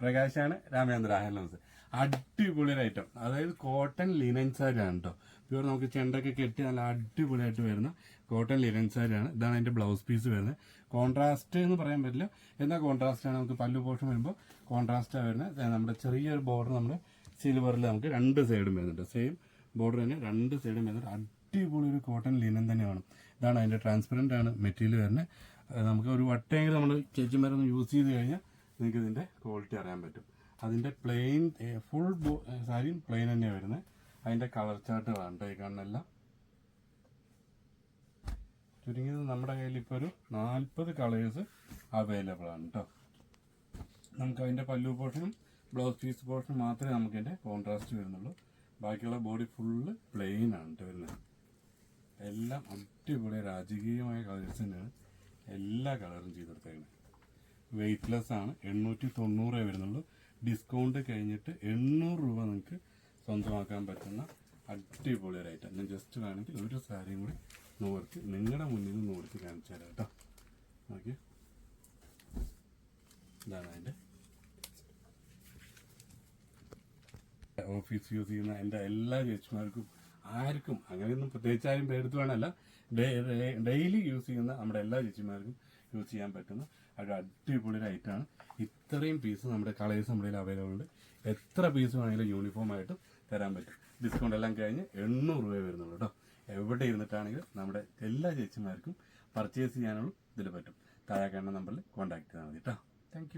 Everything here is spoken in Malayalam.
പ്രകാശാണ് രാമചന്ദ്ര ഹലോസ് അടിപൊളി ഒരു ഐറ്റം. അതായത് കോട്ടൺ ലിനൻ സാരിയാണ് കേട്ടോ പ്യൂർ നമുക്ക് ചെണ്ടൊക്കെ കെട്ടി നല്ല അടിപൊളിയായിട്ട് വരുന്ന കോട്ടൺ ലിനൻ സാരിയാണ് ഇതാണ് അതിന്റെ ബ്ലൗസ് പീസ് വരുന്നത്. കോൺട്രാസ്റ്റ് എന്ന് പറയാൻ പറ്റില്ല. എന്നാൽ കോൺട്രാസ്റ്റ് ആണ്? നമുക്ക് പല്ലു പോർഷൻ വരുമ്പോൾ കോൺട്രാസ്റ്റാണ് വരുന്നത്. നമ്മുടെ ചെറിയൊരു ബോർഡർ നമ്മുടെ സിൽവറിൽ നമുക്ക് രണ്ട് സൈഡും വരുന്നുണ്ട്. സെയിം ബോർഡർ തന്നെ രണ്ട് സൈഡും വരുന്നുണ്ട്. അടിപൊളി ഒരു കോട്ടൺ ലിനൻ തന്നെയാണ്. ഇതാണ് അതിന്റെ ട്രാൻസ്പെറന്റ് ആണ് മെറ്റീരിയൽ വരുന്നത്. നമുക്ക് ഒരു വട്ടയെങ്കിലും നമ്മൾ ചേച്ചിമാരൊന്ന് യൂസ് ചെയ്ത് കഴിഞ്ഞാൽ നിങ്ങൾക്ക് ഇതിന്റെ ക്വാളിറ്റി അറിയാൻ പറ്റും. അതിന്റെ പ്ലെയിൻ ഫുൾ സാരി പ്ലെയിൻ തന്നെയാണ് വരുന്നത് അതിന്റെ കളർ ചാർട്ട് വേണ്ട ഈ കാണുന്നെല്ലാം. ചുരുങ്ങിയത് നമ്മുടെ കയ്യിൽ ഇപ്പോൾ ഒരു നാൽപ്പത് കളേഴ്സ് അവൈലബിൾ ആണ് കേട്ടോ നമുക്ക് അതിന്റെ പല്ലു പോർഷനും ബ്ലൗസ് പീസ് പോർഷനും മാത്രമേ നമുക്ക് അതിന്റെ കോൺട്രാസ്റ്റ് വരുന്നുള്ളൂ. ബാക്കിയുള്ള ബോഡി ഫുള്ള് പ്ലെയിൻ ആണ് കേട്ടോ വരുന്നത് എല്ലാം അടിപൊളി രാജകീയമായ കളേഴ്സ് തന്നെയാണ് എല്ലാ കളറും ചെയ്തെടുത്തേക്കുന്നത് വെയ്റ്റ്ലെസ് ആണ്. എണ്ണൂറ്റി തൊണ്ണൂറേ വരുന്നുള്ളൂ. ഡിസ്കൗണ്ട് കഴിഞ്ഞിട്ട് എണ്ണൂറ് രൂപ നിങ്ങൾക്ക് സ്വന്തമാക്കാൻ പറ്റുന്ന അടിപൊളി ഒരു ഐറ്റം ഞാൻ ജസ്റ്റ് വേണമെങ്കിൽ ഒരു സാരിയും കൂടി നൂർക്ക് നിങ്ങളുടെ മുന്നിൽ നൂർക്ക് കാണിച്ചു തരാം കേട്ടോ. ഓക്കെ ഇതാണ് അതിന്റെ ഓഫീസ് യൂസ് ചെയ്യുന്ന എന്റെ എല്ലാ ചേച്ചിമാർക്കും ആർക്കും അങ്ങനെയൊന്നും പ്രത്യേകിച്ച് ആരും പേരെടുത്ത് വേണമല്ല. ഡെയിലി യൂസ് ചെയ്യുന്ന നമ്മുടെ എല്ലാ ചേച്ചിമാർക്കും യൂസ് ചെയ്യാൻ പറ്റുന്ന ഒരു അടിപൊളി ലൈറ്റാണ് ഇത്രയും പീസ് നമ്മുടെ കളേഴ്സ് നമ്മുടെ അവൈലബിൾ ഉണ്ട്. എത്ര പീസ് വേണമെങ്കിലും യൂണിഫോം ആയിട്ട് തരാൻ പറ്റും. ഡിസ്കൗണ്ട് എല്ലാം കഴിഞ്ഞ് എണ്ണൂറ് രൂപ വരുന്നുള്ളൂ കേട്ടോ. എവിടെ ഇരുന്നിട്ടാണെങ്കിലും നമ്മുടെ എല്ലാ ചേച്ചിമാർക്കും പർച്ചേസ് ചെയ്യാനുള്ള ഇതിൽ പറ്റും. താഴെ കാണുന്ന നമ്പറിൽ കോൺടാക്ട് ചെയ്താൽ മതി കേട്ടോ. താങ്ക്